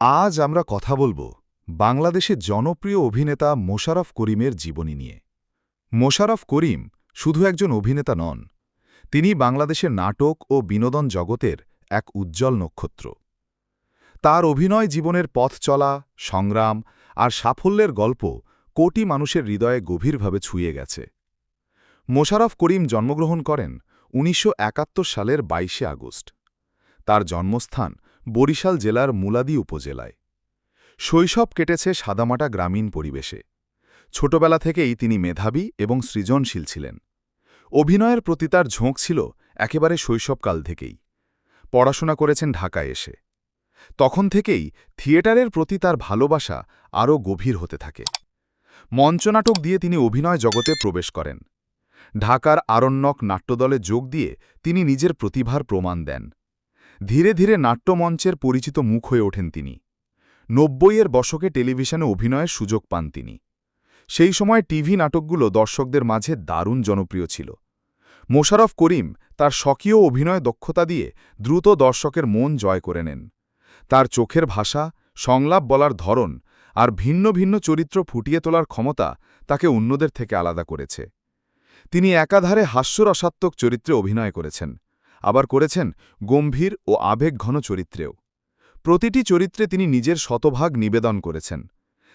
আজ আমরা কথা বলব বাংলাদেশের জনপ্রিয় অভিনেতা মোশারফ করিমের জীবনী নিয়ে। মোশারফ করিম শুধু একজন অভিনেতা নন, তিনি বাংলাদেশের নাটক ও বিনোদন জগতের এক উজ্জ্বল নক্ষত্র। তার অভিনয় জীবনের পথ চলা, সংগ্রাম আর সাফল্যের গল্প কোটি মানুষের হৃদয়ে গভীরভাবে ছুঁয়ে গেছে। মোশারফ করিম জন্মগ্রহণ করেন উনিশশো একাত্তর সালের বাইশে আগস্ট। তার জন্মস্থান বরিশাল জেলার মুলাদি উপজেলায়। শৈশব কেটেছে সাদামাটা গ্রামীণ পরিবেশে। ছোটবেলা থেকেই তিনি মেধাবী এবং সৃজনশীল ছিলেন। অভিনয়ের প্রতি তার ঝোঁক ছিল একেবারে শৈশবকাল থেকেই। পড়াশোনা করেছেন ঢাকায় এসে। তখন থেকেই থিয়েটারের প্রতি তার ভালোবাসা আরও গভীর হতে থাকে। মঞ্চনাটক দিয়ে তিনি অভিনয় জগতে প্রবেশ করেন। ঢাকার আরণ্যক নাট্যদলে যোগ দিয়ে তিনি নিজের প্রতিভার প্রমাণ দেন। ধীরে ধীরে নাট্যমঞ্চের পরিচিত মুখ হয়ে ওঠেন তিনি। নব্বইয়ের বশকে টেলিভিশনে অভিনয়ের সুযোগ পান তিনি। সেই সময় টিভি নাটকগুলো দর্শকদের মাঝে দারুণ জনপ্রিয় ছিল। মোশারফ করিম তার স্বকীয় অভিনয় দক্ষতা দিয়ে দ্রুত দর্শকের মন জয় করে নেন। তার চোখের ভাষা, সংলাপ বলার ধরন আর ভিন্ন ভিন্ন চরিত্র ফুটিয়ে তোলার ক্ষমতা তাকে অন্যদের থেকে আলাদা করেছে। তিনি একাধারে হাস্যরসাত্মক চরিত্রে অভিনয় করেছেন। আবার করেছেন গম্ভীর ও আবেগঘন চরিত্রেও। প্রতিটি চরিত্রে তিনি নিজের শতভাগ নিবেদন করেছেন,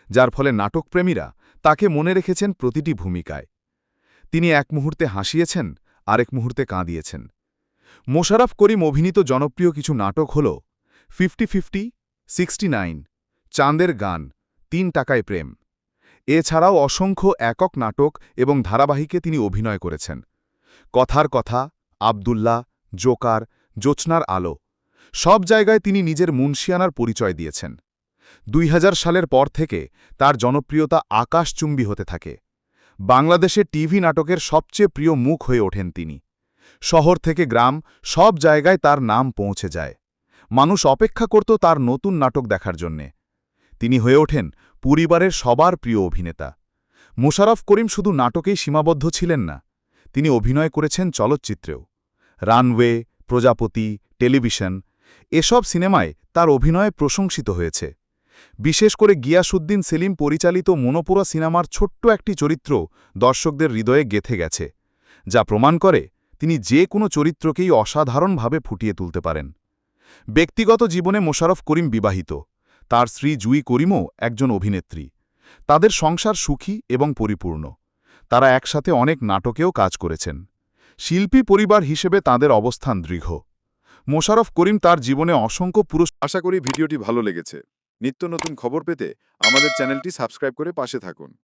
যার ফলে নাটকপ্রেমীরা তাকে মনে রেখেছেন প্রতিটি ভূমিকায়। তিনি এক মুহূর্তে হাসিয়েছেন, আরেক মুহূর্তে কাঁদিয়েছেন। মোশারফ করিম অভিনীত জনপ্রিয় কিছু নাটক হল ফিফটি ফিফটি, সিক্সটি নাইন, চাঁদের গান, তিন টাকায় প্রেম। এছাড়াও অসংখ্য একক নাটক এবং ধারাবাহিকে তিনি অভিনয় করেছেন। কথার কথা, আবদুল্লাহ জোকার জোছনার আলো, সব জায়গায় তিনি নিজের মুন্সিয়ানার পরিচয় দিয়েছেন। দুই হাজার সালের পর থেকে তার জনপ্রিয়তা আকাশচুম্বী হতে থাকে। বাংলাদেশে টিভি নাটকের সবচেয়ে প্রিয় মুখ হয়ে ওঠেন তিনি। শহর থেকে গ্রাম, সব জায়গায় তার নাম পৌঁছে যায়। মানুষ অপেক্ষা করত তার নতুন নাটক দেখার জন্যে। তিনি হয়ে ওঠেন পরিবারের সবার প্রিয় অভিনেতা। মোশারফ করিম শুধু নাটকেই সীমাবদ্ধ ছিলেন না, তিনি অভিনয় করেছেন চলচ্চিত্রেও। রানওয়ে, প্রজাপতি, টেলিভিশন এসব সিনেমায় তার অভিনয় প্রশংসিত হয়েছে। বিশেষ করে গিয়াসুদ্দিন সেলিম পরিচালিত মনোপুরা সিনেমার ছোট্ট একটি চরিত্র দর্শকদের হৃদয়ে গেথে গেছে, যা প্রমাণ করে তিনি যে কোনো চরিত্রকেই অসাধারণভাবে ফুটিয়ে তুলতে পারেন। ব্যক্তিগত জীবনে মোশারফ করিম বিবাহিত, তার স্ত্রী জুই করিমও একজন অভিনেত্রী। তাদের সংসার সুখী এবং পরিপূর্ণ। তারা একসাথে অনেক নাটকেও কাজ করেছেন। শিল্পী পরিবার হিসেবে তাদের অবস্থান দৃঢ়। মোশারফ করিম তার জীবনে অসংখ্য পুরুষ আশা করি ভিডিওটি ভালো লেগেছে। নিত্য নতুন খবর পেতে আমাদের চ্যানেলটি সাবস্ক্রাইব করে পাশে থাকুন।